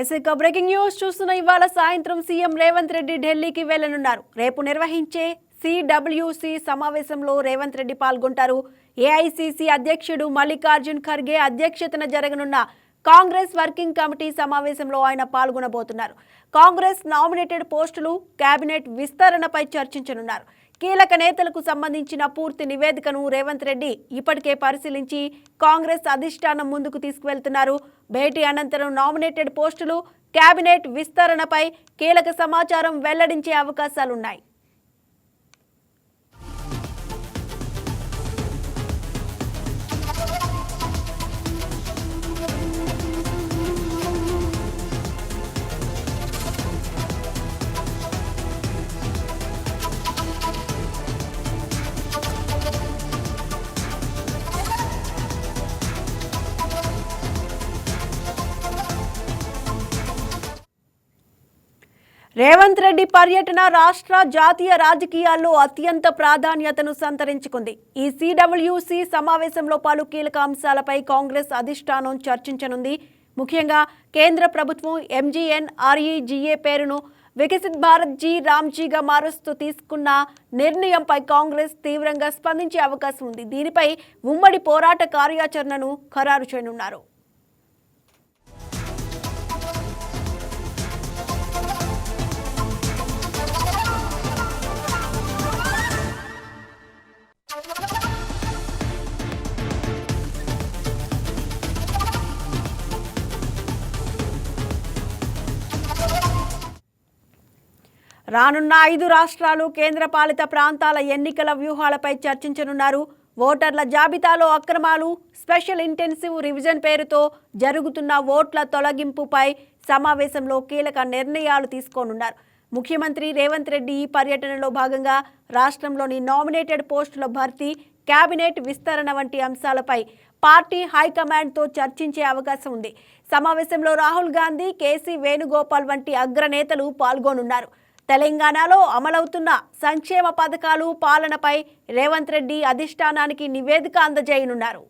Yes breaking news చూస్తున్న ఇవాళ సాయంత్రం సీఎం రేవంత్ రెడ్డి ఢిల్లీకి వెళ్ళనున్నారు రేపు నిర్వహించే సిడబ్ల్యూసి సమావేశంలో రేవంత్ రెడ్డి పాల్గొంటారు. ఏఐసిసి అధ్యక్షుడు మల్లికార్జున్ ఖర్గే అధ్యక్షతన జరగనున్న కాంగ్రెస్ వర్కింగ్ కమిటీ సమావేశంలో ఆయన పాల్గొనబోతున్నారు. కాంగ్రెస్ నామినేటెడ్ పోస్టులు కేబినెట్ విస్తరణపై చర్చించనున్నారు. కీలక నేతలకు సంబంధించిన పూర్తి నివేదికను రేవంత్ రెడ్డి ఇప్పటికే పరిశీలించి కాంగ్రెస్ అధిష్టానం ముందుకు తీసుకువెళ్తున్నారు. భేటీ అనంతరం నామినేటెడ్ పోస్టులు కేబినెట్ విస్తరణపై కీలక సమాచారం వెల్లడించే అవకాశాలున్నాయి. రేవంత్ రెడ్డి పర్యటన రాష్ట్ర జాతీయ రాజకీయాల్లో అత్యంత ప్రాధాన్యతను సంతరించుకుంది. ఈ సిడబ్ల్యూసి సమావేశంలో పలు కీలక అంశాలపై కాంగ్రెస్ అధిష్టానం చర్చించనుంది. ముఖ్యంగా కేంద్ర ప్రభుత్వం ఎంజీఎన్ ఆర్ఈజీఏ పేరును వికసిత్ భారత్ జీ రామ్జీగా మారుస్తూ తీసుకున్న నిర్ణయంపై కాంగ్రెస్ తీవ్రంగా స్పందించే అవకాశం ఉంది. దీనిపై ఉమ్మడి పోరాట కార్యాచరణను ఖరారు చేయనున్నారు. రానున్న ఐదు రాష్ట్రాలు కేంద్రపాలిత ప్రాంతాల ఎన్నికల వ్యూహాలపై చర్చించనున్నారు. ఓటర్ల జాబితాలో అక్రమాలు స్పెషల్ ఇంటెన్సివ్ రివిజన్ పేరుతో జరుగుతున్న ఓట్ల తొలగింపుపై సమావేశంలో కీలక నిర్ణయాలు తీసుకోనున్నారు. ముఖ్యమంత్రి రేవంత్ రెడ్డి ఈ పర్యటనలో భాగంగా రాష్ట్రంలోని నామినేటెడ్ పోస్టుల భర్తీ కేబినెట్ విస్తరణ వంటి అంశాలపై పార్టీ హైకమాండ్తో చర్చించే అవకాశం ఉంది. సమావేశంలో రాహుల్ గాంధీ కేసీ వేణుగోపాల్ వంటి అగ్రనేతలు పాల్గొనున్నారు. తెలంగాణలో అమలవుతున్న సంక్షేమ పథకాలు పాలనపై రేవంత్ రెడ్డి అధిష్టానానికి నివేదిక అందజేయనున్నారు.